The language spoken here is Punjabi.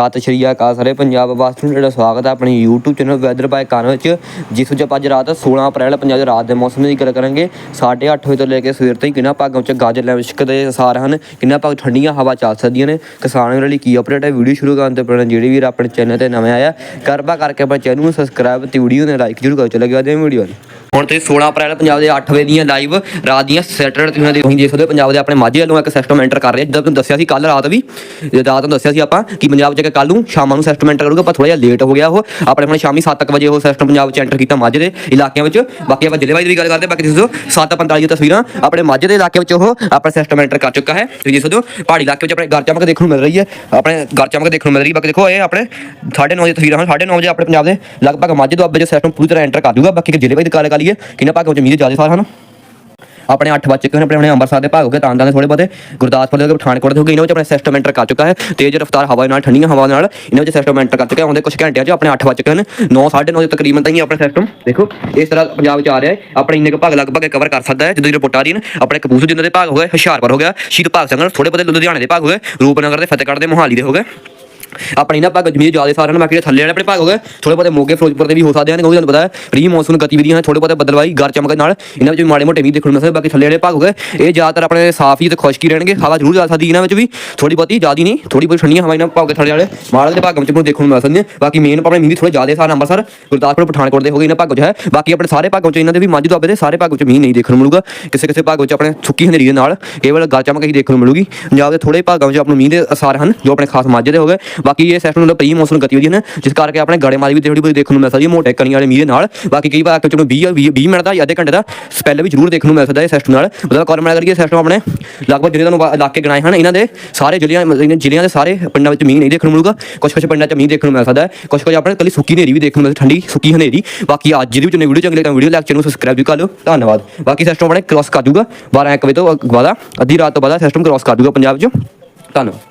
ਸਤਿ ਸ਼੍ਰੀ ਅਕਾਲ ਸਾਰੇ ਪੰਜਾਬ ਵਾਸੀਆਂ ਨੂੰ ਜਿਹੜਾ ਸਵਾਗਤ ਹੈ ਆਪਣੀ YouTube ਚੈਨਲ ਵੈਦਰ ਬਾਈ ਕਾਨ ਵਿੱਚ, ਜਿਸ ਵਿੱਚ ਆਪਾਂ ਅੱਜ ਰਾਤ 16 ਅਪ੍ਰੈਲ ਪੰਜਾਬ ਦੇ ਰਾਤ ਦੇ ਮੌਸਮ ਦੀ ਗੱਲ ਕਰਾਂਗੇ। 8:30 ਵਜੇ ਤੋਂ ਲੈ ਕੇ ਸਵੇਰ ਤਾਈਂ ਕਿੰਨਾ ਭਾਗਾਂ ਵਿੱਚ ਗਾਜਰ ਲਿਸ਼ਕ ਦੇ ਅਸਾਰ ਹਨ, ਕਿੰਨਾ ਭਾਗ ਠੰਡੀਆਂ ਹਵਾ ਚੱਲ ਸਕਦੀਆਂ ਨੇ। ਕਿਸਾਨਾਂ ਲਈ ਕੀ ਅਪਡੇਟ ਹੈ? ਵੀਡੀਓ ਸ਼ੁਰੂ ਕਰਨ ਤੋਂ ਪਹਿਲਾਂ ਜਿਹੜੇ ਵੀਰ ਆਪਣੇ ਚੈਨਲ ਤੇ ਨਵੇਂ ਆਇਆ ਕਿਰਪਾ ਕਰਕੇ ਆਪਣੇ ਚੈਨਲ ਨੂੰ ਸਬਸਕ੍ਰਾਈਬ ਤੇ ਵੀਡੀਓ ਨੂੰ ਲਾਈਕ ਜ਼ਰੂਰ ਕਰੋ। ਚਲੇ ਗਿਆ ਦੇ ਵੀਡੀਓ ਹੁਣ ਤੁਸੀਂ 16 ਅਪ੍ਰੈਲ ਪੰਜਾਬ ਦੇ 8 ਵਜੇ ਦੀਆਂ ਲਾਈਵ ਰਾਤ ਦੀਆਂ ਸੈਟਰਡੇ ਤੁਸੀਂ ਦੇ ਤੁਸੀਂ ਦੇਖ ਸਕਦੇ ਹੋ, ਪੰਜਾਬ ਦੇ ਆਪਣੇ ਮਾਝੇ ਵੱਲੋਂ ਇੱਕ ਸਿਸਟਮ ਐਂਟਰ ਕਰ ਰਿਹਾ ਜਿੱਦਾਂ ਤੁਹਾਨੂੰ ਦੱਸਿਆ ਸੀ ਕੱਲ ਰਾਤ ਵੀ ਰਾਤ ਨੂੰ ਦੱਸਿਆ ਸੀ ਆਪਾਂ ਕਿ ਪੰਜਾਬ ਚ ਕੱਲ ਨੂੰ ਸ਼ਾਮਾਂ ਨੂੰ ਸਿਸਟਮ ਐਂਟਰ ਕਰੂਗਾ, ਪਰ ਥੋੜਾ ਜਿਹਾ ਲੇਟ ਹੋ ਗਿਆ ਉਹ। ਆਪਣੇ ਆਪਣੇ ਸ਼ਾਮੀ 7 ਵਜੇ ਉਹ ਸਿਸਟਮ ਪੰਜਾਬ ਚ ਐਂਟਰ ਕੀਤਾ ਮਾਝੇ ਦੇ ਇਲਾਕਿਆਂ ਵਿੱਚ। ਬਾਕੀ ਆਪਾਂ ਜ਼ਿਲ੍ਹੇ ਵਾਈਜ਼ ਵੀ ਗੱਲ ਕਰਦੇ ਬਾਕੀ ਤੁਸੀਂ ਦੱਸੋ 7:45 ਦੀਆਂ ਤਸਵੀਰਾਂ ਆਪਣੇ ਮਾਝੇ ਦੇ ਇਲਾਕੇ ਵਿੱਚ ਉਹ ਆਪਣਾ ਸਿਸਟਮ ਐਂਟਰ ਕਰ ਚੁੱਕਾ ਹੈ। ਤੁਸੀਂ ਦੇਖ ਸਕਦੇ ਹੋ, ਪਹਾੜੀ ਇਲਾਕੇ ਵਿੱਚ ਆਪਣੇ ਘਰ ਚਮਕ ਦੇਖਣ ਨੂੰ ਮਿਲ ਰਹੀ ਹੈ, ਆਪਣੇ ਘਰ ਚਮਕ ਦੇਖਣ ਨੂੰ ਮਿਲ ਰਹੀ ਬਾਕੀ ਦੇਖੋ, ਇਹ ਆਪਣੇ 9:30 ਦੀ ਤਸਵੀਰਾਂ ਹਨ 9:30 ਵਜੇ ਆਪਣੇ ਪੰਜਾਬ ਦੇ ਲਗਭਗ ਮਾਝੇ ਤੋਂ ਅੱਬੇ ਸਿਸਟਮ ਪੂਰੀ ਤਰ੍ਹਾਂ ਐਂਟਰ ਕਰ ਦੂਗਾ। ਬਾਕੀ ਜ਼ਿਲ੍ਹੇ ਵਾਈਜ਼ ਗੱਲ ਕਰ ਲਈਏ। ਕਿੰਨਾ ਭਾਗ ਵਿੱਚ ਮੀਂਹ ਦੇ ਜ਼ਿਆਦਾ ਸਾਰ ਹਨ? ਆਪਣੇ 8 ਵੱਜ ਚੁੱਕੇ ਹਨ ਆਪਣੇ ਆਪਣੇ ਅੰਮ੍ਰਿਤਸਰ ਦੇ ਭਾਗ ਹੋ ਗਏ, ਤਾਂ ਦੇ ਥੋੜੇ ਬਹੁਤੇ ਗੁਰਦਾਸਪੁਰ ਦੇ ਪਠਾਨਕੋਟ ਦੇ ਹੋ ਗਏ, ਇਹਨਾਂ ਵਿੱਚ ਆਪਣੇ ਸਿਸਟਮ ਐਂਟਰ ਕਰ ਚੁੱਕਾ ਹੈ। ਤੇਜ਼ ਰਫ਼ਤਾਰ ਹਵਾ ਨਾਲ, ਠੰਡੀਆਂ ਹਵਾ ਨਾਲ, ਇਹਨਾਂ ਵਿੱਚ ਸਿਸਟਮ ਐਂਟਰ ਕਰ ਚੁੱਕਾ ਹੈ। ਕੁਝ ਘੰਟਿਆਂ 'ਚ ਆਪਣੇ 8 ਵੱਜ ਚੁੱਕੇ ਹਨ 9 9:30 ਦੇ ਤਕਰੀਬਨ ਤਾਈਂ ਆਪਣਾ ਸਿਸਟਮ ਦੇਖੋ, ਇਸ ਤਰ੍ਹਾਂ ਪੰਜਾਬ 'ਚ ਆ ਰਿਹਾ ਹੈ। ਆਪਣੇ ਇੰਨੇ ਕੁ ਭਾਗ ਲਗਭਗ ਕਵਰ ਕਰ ਸਕਦਾ ਹੈ। ਜਦੋਂ ਦੀ ਰਿਪੋਰਟ ਆ ਰਹੀ ਹੈ ਨਾ, ਆਪਣੇ ਕਪੂਰਥਲੇ ਜਿੰਨੇ ਦੇ ਭਾਗ ਹੋ ਗਏ, ਹੁਸ਼ਿਆਰਪੁਰ ਹੋ ਗਿਆ ਸ਼ਹੀਦ ਭਾਗ ਸਿੰਘ ਥੋੜੇ ਬਹੁਤੇ ਲੁਧਿਆਣੇ ਦੇ ਭਾਗ ਹੋ ਗਏ, ਰੂਪਨਗਰ ਦੇ ਫਤਿਹਗੜ੍ਹ ਦੇ ਮੋਹਾਲੀ ਦੇ ਹੋ ਗਏ। ਆਪਣੀ ਨਾ ਭਾਗ ਜਮੀਰ ਜ਼ਿਆਦਾ ਸਾਰਿਆਂ ਨੂੰ ਬਾਕੀ ਜਿਹੜੇ ਥੱਲੇ ਵਾਲੇ ਆਪਣੇ ਭਾਗ ਹੋ ਗਏ। ਥੋੜੇ ਬਹੁਤੇ ਮੋਗੇ ਫਿਰੋਜ਼ਪੁਰ ਦੇ ਵੀ ਹੋ ਸਕਦੇ ਹਨ ਕਿਉਂਕਿ ਤੁਹਾਨੂੰ ਪਤਾ ਹੈ ਪ੍ਰੀ ਮੌਨਸੂਨ ਗਤੀਵਿਧੀਆਂ ਹਨ ਥੋੜੇ ਬਹੁਤੇ ਬਦਲਵਾਈ, ਗਰ ਚਮਕ ਨਾਲ। ਇਹਨਾਂ ਵਿੱਚ ਵੀ ਮਾੜੇ ਮੋਟੇ ਵੀ ਦੇਖਣ ਨੂੰ ਮਿਲ ਸਕਦੇ ਬਾਕੀ ਥੱਲੇ ਵਾਲੇ ਭਾਗ ਹੋ ਗਏ। ਇਹ ਜ਼ਿਆਦਾਤਰ ਆਪਣੇ ਸਾਫ਼ ਹੀ ਤੇ ਖੁਸ਼ਕੀ ਰਹਿਣਗੇ। ਹਵਾ ਜ਼ਰੂਰ ਜਾ ਸਕਦੀ ਇਹਨਾਂ ਵਿੱਚ ਵੀ। ਥੋੜੀ ਬਹੁਤੀ ਜ਼ਿਆਦੀ ਨਹੀਂ ਥੋੜੀ ਬਹੁਤੀ ਠੰਡੀਆਂ ਹਵਾ ਇਹਨਾਂ ਭਾਗ ਦੇ ਥੱਲੇ ਵਾਲੇ। ਮਾੜੇ ਦੇ ਭਾਗਾਂ ਵਿੱਚ ਨੂੰ ਦੇਖਣ ਨੂੰ ਮਿਲ ਸਕਦੀਆਂ। ਬਾਕੀ ਮੇਨ ਆਪਣੇ ਮੀਂਹ ਦੀ ਥੋੜੇ ਜ਼ਿਆਦਾ ਸਾਰ ਅੰਮ੍ਰਿਤਸਰ, ਗੁਰਦਾਸਪੁਰ, ਪਠਾਨਕੋਟ ਦੇ ਹੋ ਗਏ ਇਹਨਾਂ ਭਾਗ 'ਚ ਹੈ। ਬਾਕੀ ਆਪਣੇ ਸਾਰੇ ਭਾਗਾਂ 'ਚ ਇਹਨਾਂ ਦੇ ਵੀ ਮੱਝ ਦੁਆਬੇ ਦੇ ਸਾਰੇ ਭਾਗ 'ਚ ਮੀਂਹ ਨਹੀਂ ਦੇਖਣ ਨੂੰ ਮਿਲੂਗਾ। ਕਿਸੇ ਕਿਸੇ ਭਾਗ ਵਿੱਚ ਆਪਣੇ ਸੁੱਕੀ ਹਨੇਰੀ ਦੇ ਨਾਲ ਕੇਵਲ ਗਰ ਚਮਕ ਹੀ ਦੇਖਣ ਨੂੰ ਮਿਲੂਗੀ। ਪੰਜਾਬ ਦੇ ਥੋੜੇ ਭਾਗਾਂ ਵਿੱਚ ਆਪ ਨੂੰ ਮੀਂਹ ਦੇ ਅਸਾਰ ਹਨ, ਜੋ ਆਪਣੇ ਖਾਸ ਮਾਝੇ ਦੇ ਹੋ ਗਏ। ਬਾਕੀ ਇਹ ਸਿਸਟਮ ਦਾ ਪ੍ਰੀ ਮੌਨਸੂਨ ਗਤੀਵਿਧੀ ਹਨ ਜਿਸ ਕਰਕੇ ਆਪਣੇ ਗੜੇਮਾਰੀ ਵੀ ਥੋੜੀ ਬਹੁਤ ਦੇਖਣ ਨੂੰ ਮਿਲ ਸਕਦੀ ਹੈ, ਮੋਟੇ ਕਣੀਆਂ ਵਾਲੇ ਮੀਂਹ ਦੇ ਨਾਲ। ਬਾਕੀ ਕਈ ਭਾਗ ਵਿੱਚ ਨੂੰ 20 20 ਮਿੰਟ ਦਾ ਜਾਂ ਅੱਧੇ ਘੰਟੇ ਦਾ ਸਪੈਲ ਵੀ ਜ਼ਰੂਰ ਦੇਖਣ ਨੂੰ ਮਿਲ ਸਕਦਾ ਹੈ ਸਿਸਟਮ ਨਾਲ। ਮਤਲਬ ਕਾਰਮਲ ਕਰੀਏ ਸਿਸਟਮ ਆਪਣੇ ਲਗਭਗ ਜਿਹੜੇ ਤੁਹਾਨੂੰ ਇਲਾਕੇ ਗਣਾਏ ਹਨ, ਇਹਨਾਂ ਦੇ ਸਾਰੇ ਜ਼ਿਲ੍ਹਿਆਂ, ਇਹਨਾਂ ਜ਼ਿਲ੍ਹਿਆਂ ਦੇ ਸਾਰੇ ਪਿੰਡਾਂ ਵਿੱਚ ਮੀਂਹ ਨਹੀਂ ਦੇਖਣ ਨੂੰ ਮਿਲੂਗਾ। ਕੁਝ ਕੁਝ ਪਿੰਡਾਂ 'ਚ ਮੀਂਹ ਦੇਖਣ ਨੂੰ ਮਿਲ ਸਕਦਾ ਹੈ। ਕੁਝ ਕੁਝ ਆਪਣੇ ਕੱਲੀ ਸੁੱਕੀ ਹਨੇਰੀ ਵੀ ਦੇਖਣ ਨੂੰ ਮਿਲ ਠੰਡੀ, ਸੁੱਕੀ ਹਨੇਰੀ। ਬਾਕੀ ਅੱਜ ਦੀ ਵਿੱਚ ਨੇ ਵੀਡੀਓ ਚੰਗੀ ਲੱਗਾ ਵੀਡੀਓ ਲੈਕਚਰ ਨੂੰ ਸਬਸਕ੍ਰਾਈਬ ਵੀ ਕਰ ਲਓ। ਧੰਨਵਾਦ। ਬਾਕੀ ਸਿਸਟਮ ਆਪਣੇ ਕ੍ਰਾਸ ਕਰ ਦੂਗਾ। 12 1 ਵਜੇ ਤੋਂ ਬਾਅਦ ਅੱਧੀ ਰਾਤ ਤੋਂ ਬਾਅਦ ਸਿਸਟਮ ਕ੍ਰਾਸ ਕਰ ਦੂਗਾ ਪੰਜਾਬ 'ਚ। ਧੰਨਵਾਦ।